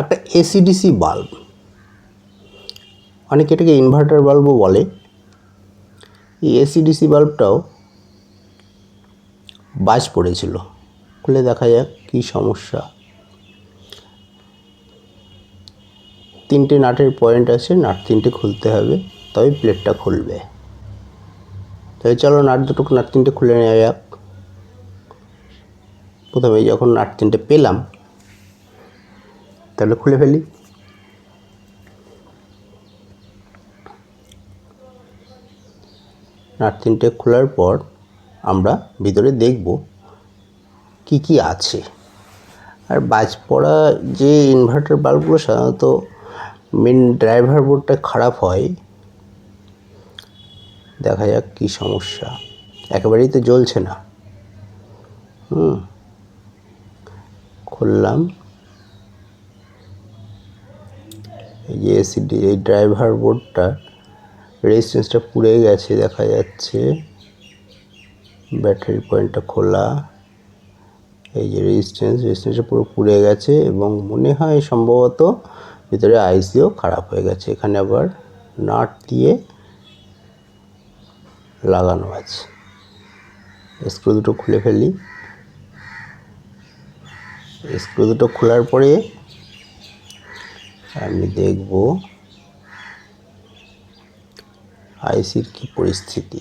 একটা AC DC bulb অনেকে এটাকে ইনভার্টার বাল্বও বলে। এই এসিডিসি বাল্বটাও বাজ পড়েছিল। খুলে দেখা যাক কী সমস্যা। তিনটে নাটের পয়েন্ট আছে, নাট তিনটে খুলতে হবে, তবে প্লেটটা খুলবে। তাই চলো নাট দুটো নাট তিনটে খুলে নেওয়া যাক। প্রথমে যখন নাট তিনটে পেলাম তাহলে খুলে ফেলি। নাট তিনটে খোলার পর আমরা ভিতরে দেখব কি কি আছে। আর বাজ পড়া যে ইনভার্টার বাল্বগুলো সাধারণত মেন ড্রাইভার বোর্ডটা খারাপ হয়, দেখা যাক কী সমস্যা। একেবারেই তো জ্বলছে না। হুম। খুললাম এই যে এসিডি এই ড্রাইভার বোর্ডটা রেজিস্ট্যান্সটা পুড়ে গেছে, দেখা যাচ্ছে। ব্যাটারি পয়েন্টটা খোলা। এই যে রেজিস্ট্যান্স রেজিস্ট্যান্সটা পুরো পুড়ে গেছে এবং মনে হয় সম্ভবত ভিতরে আইসিও খারাপ হয়ে গেছে। এখানে আবার নাট দিয়ে লাগানো আছে। স্ক্রু দুটো খুলে ফেলি। স্ক্রু দুটো খোলার পরে আমি দেখব আইসির কি পরিস্থিতি।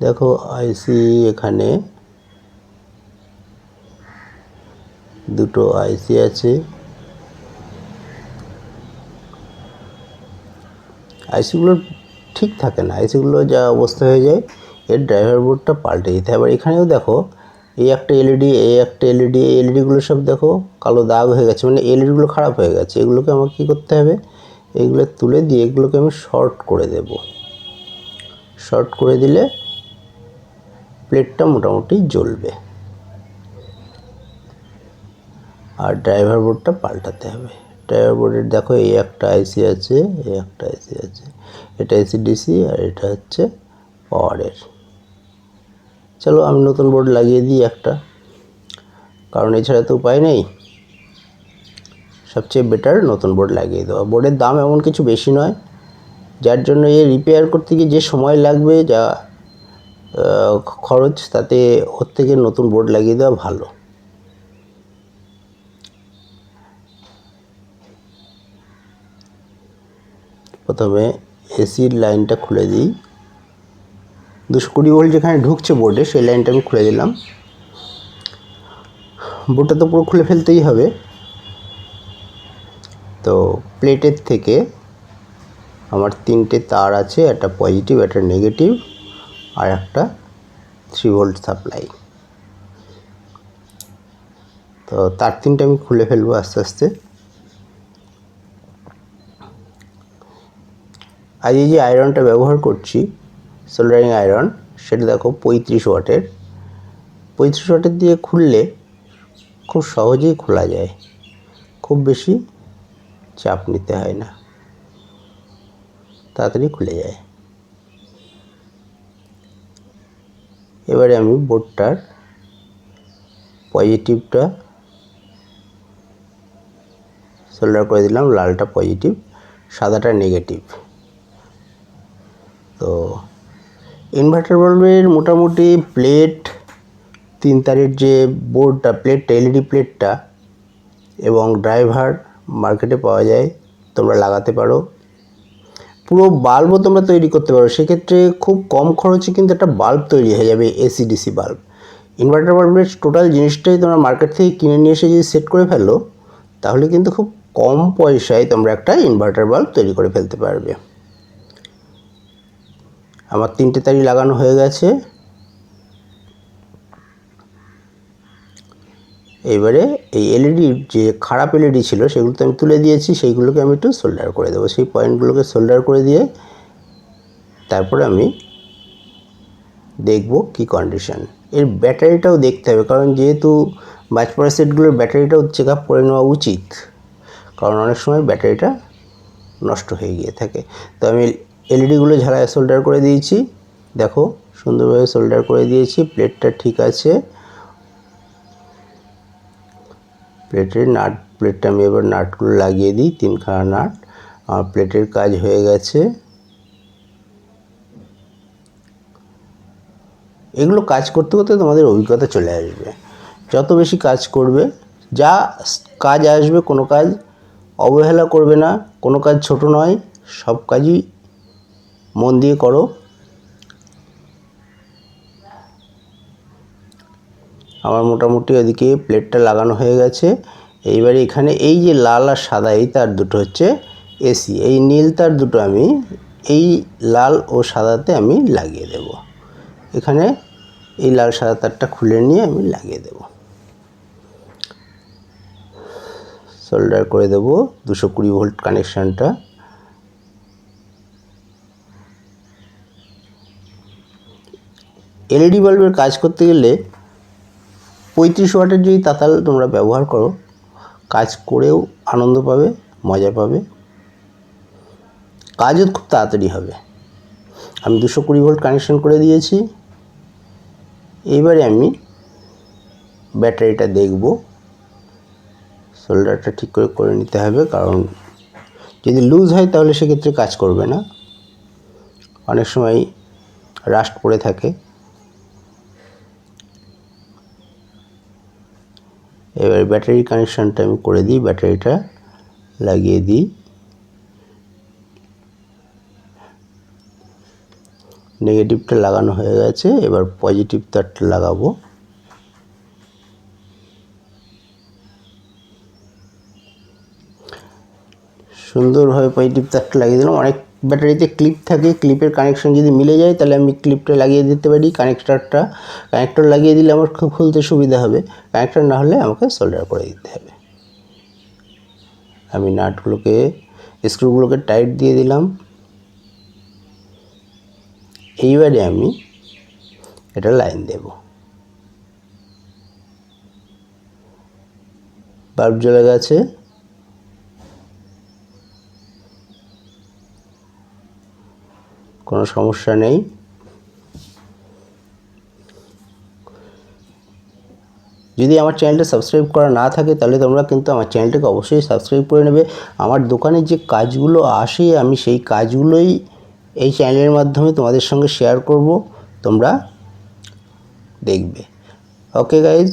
দেখো আইসি এখানে দুটো আইসি আছে। আইসিগুলোর ঠিক থাকে না, আইসিগুলো যা অবস্থা হয়ে যায়, এর ড্রাইভার বোর্ডটা পাল্টে দিতে হবে আবার এখানেও দেখো এই একটা এলইডি এই একটা এলইডি এই এলইডিগুলো সব দেখো কালো দাগ হয়ে গেছে। মানে এলইডিগুলো খারাপ হয়ে গেছে। এগুলোকে আমার কী করতে হবে? এগুলো তুলে দিয়ে এগুলোকে আমি শর্ট করে দেব। শর্ট করে দিলে প্লেটটা মোটামুটি জ্বলবে। আর ড্রাইভার বোর্ডটা পাল্টাতে হবে। ড্রাইভার বোর্ডের দেখো এই একটা আইসি আছে, এই একটা আইসি আছে। এটা এসি ডিসি আর এটা হচ্ছে পাওয়ারের চলো আমি নতুন বোর্ড লাগিয়ে দিই একটা। কারণ এছাড়া তো উপায় নেই। সবচেয়ে বেটার নতুন বোর্ড লাগিয়ে দেওয়া। বোর্ডের দাম এমন কিছু বেশি নয়। যার জন্য এ রিপেয়ার করতে গিয়ে যে সময় লাগবে, যা খরচ, তাতে ওর থেকে নতুন বোর্ড লাগিয়ে দেওয়া ভালো। প্রথমে এসির লাইনটা খুলে দিই। দুশো কুড়ি ভোল্ট যেখানে ঢুকছে বোর্ডে সেই লাইনটা আমি খুলে দিলাম। বোর্ডটা তো পুরো খুলে ফেলতেই হবে। তো প্লেটের থেকে আমার তিনটে তার আছে, একটা পজিটিভ একটা নেগেটিভ আর একটা থ্রি ভোল্ট সাপ্লাই তো তার তিনটে আমি খুলে ফেলব আস্তে আস্তে। আজ এই যে আয়রনটা ব্যবহার করছি সোল্ডারিং আয়রন সেটা দেখো পঁয়ত্রিশ ওয়াটের। পঁয়ত্রিশ ওয়াটের দিয়ে খুললে খুব সহজেই খোলা যায়। খুব বেশি চাপ নিতে হয় না। তাড়াতাড়ি খুলে যায়। এবারে আমি বোর্ডটার পজিটিভটা সোল্ডার করে দিলাম, লালটা পজিটিভ সাদাটা নেগেটিভ তো ইনভার্টার বাল্বের মোটামুটি প্লেট তিন তারের যে বোর্ডটা প্লেটটা এলইডি প্লেটটা এবং ড্রাইভার মার্কেটে পাওয়া যায়, তোমরা লাগাতে পারো। পুরো বাল্বও তোমরা তৈরি করতে পারো। সেক্ষেত্রে খুব কম খরচে কিন্তু একটা বাল্ব তৈরি হয়ে যাবে এসি ডিসি বাল্ব ইনভার্টার বাল্বের টোটাল জিনিসটাই তোমরা মার্কেট থেকে কিনে নিয়ে এসে যদি সেট করে ফেলো, তাহলে কিন্তু খুব কম পয়সায় তোমরা একটা ইনভার্টার বাল্ব তৈরি করে ফেলতে পারবে। আমার তিনটে তারি লাগানো হয়ে গেছে। এবারে এই এলইডির যে খারাপ এলইডি ছিল সেগুলো তো আমি তুলে দিয়েছি, সেইগুলোকে আমি একটু সোল্ডার করে দেবো। সেই পয়েন্টগুলোকে সোল্ডার করে দিয়ে তারপরে আমি দেখব কি কন্ডিশন এর ব্যাটারিটাও দেখতে হবে, কারণ যেহেতু বাজপড়া সেটগুলোর ব্যাটারিটাও চেক আপ করে নেওয়া উচিত, কারণ অনেক সময় ব্যাটারিটা নষ্ট হয়ে গিয়ে থাকে। তো আমি এলইডিগুলো ঝাড়ায় সোল্ডার করে দিয়েছি। দেখো, সুন্দরভাবে সোল্ডার করে দিয়েছি। প্লেটটা ঠিক আছে। প্লেটের নাট প্লেটটা আমি এবার নাটগুলো লাগিয়ে দিই, তিনখানা নাট আমার প্লেটের কাজ হয়ে গেছে। এগুলো কাজ করতে করতে তোমাদের অভিজ্ঞতা চলে আসবে। যত বেশি কাজ করবে, যা কাজ আসবে কোনো কাজ অবহেলা করবে না, কোনো কাজ ছোট নয়, সব কাজই মন দিয়ে করো। আমার মোটামুটি ওদিকে প্লেটটা লাগানো হয়ে গেছে। এইবারে এখানে এই যে লাল আর সাদা, এই তার দুটো হচ্ছে এসি এই নীল তার দুটো আমি, এই লাল ও সাদাতে আমি লাগিয়ে দেব। এখানে এই লাল সাদা তারটা খুলে নিয়ে আমি লাগিয়ে দেব। সোল্ডার করে দেব। দুশো কুড়ি ভোল্ট কানেকশানটা এলইডি বাল্বের কাজ করতে গেলে পঁয়ত্রিশ ওয়াটের যদি তাতাল তোমরা ব্যবহার করো, কাজ করেও আনন্দ পাবে, মজা পাবে। কাজও খুব তাড়াতাড়ি হবে। আমি দুশো কুড়ি ভোল্ট কানেকশন করে দিয়েছি। এইবারে আমি ব্যাটারিটা দেখব। সোল্ডারটা ঠিক করে করে নিতে হবে, কারণ যদি লুজ হয় তাহলে সেক্ষেত্রে কাজ করবে না। অনেক সময় রাস্ট পড়ে থাকে। এবার ব্যাটারি কানেকশানটা আমি করে দিই ব্যাটারিটা লাগিয়ে দিই। নেগেটিভটা লাগানো হয়ে গেছে, এবার পজিটিভ তারটা লাগাবো। সুন্দরভাবে পজিটিভ তারটা লাগিয়ে দিলাম, অনেক ব্যাটারিতে ক্লিপ থাকে ক্লিপের কানেকশন যদি মিলে যায়, তাহলে আমি ক্লিপটা লাগিয়ে দিতে পারি কানেক্টারটা কানেক্টর লাগিয়ে দিলে আমার খুব খুলতে সুবিধা হবে। কানেক্টর না হলে আমাকে সোল্ডার করে দিতে হবে। আমি নাটগুলোকে স্ক্রুগুলোকে টাইট দিয়ে দিলাম। এইবারে আমি এটা লাইন দেব। বাল্ব জ্বলে গেছে। কোনো সমস্যা নেই। যদি আমার চ্যানেলটা সাবস্ক্রাইব করা না থাকে, তাহলে তোমরা কিন্তু আমার চ্যানেলটাকে অবশ্যই সাবস্ক্রাইব করে নেবে। আমার দোকানে যে কাজগুলো আসে, আমি সেই কাজগুলোই এই চ্যানেলের মাধ্যমে তোমাদের সঙ্গে শেয়ার করব, তোমরা দেখবে। Okay guys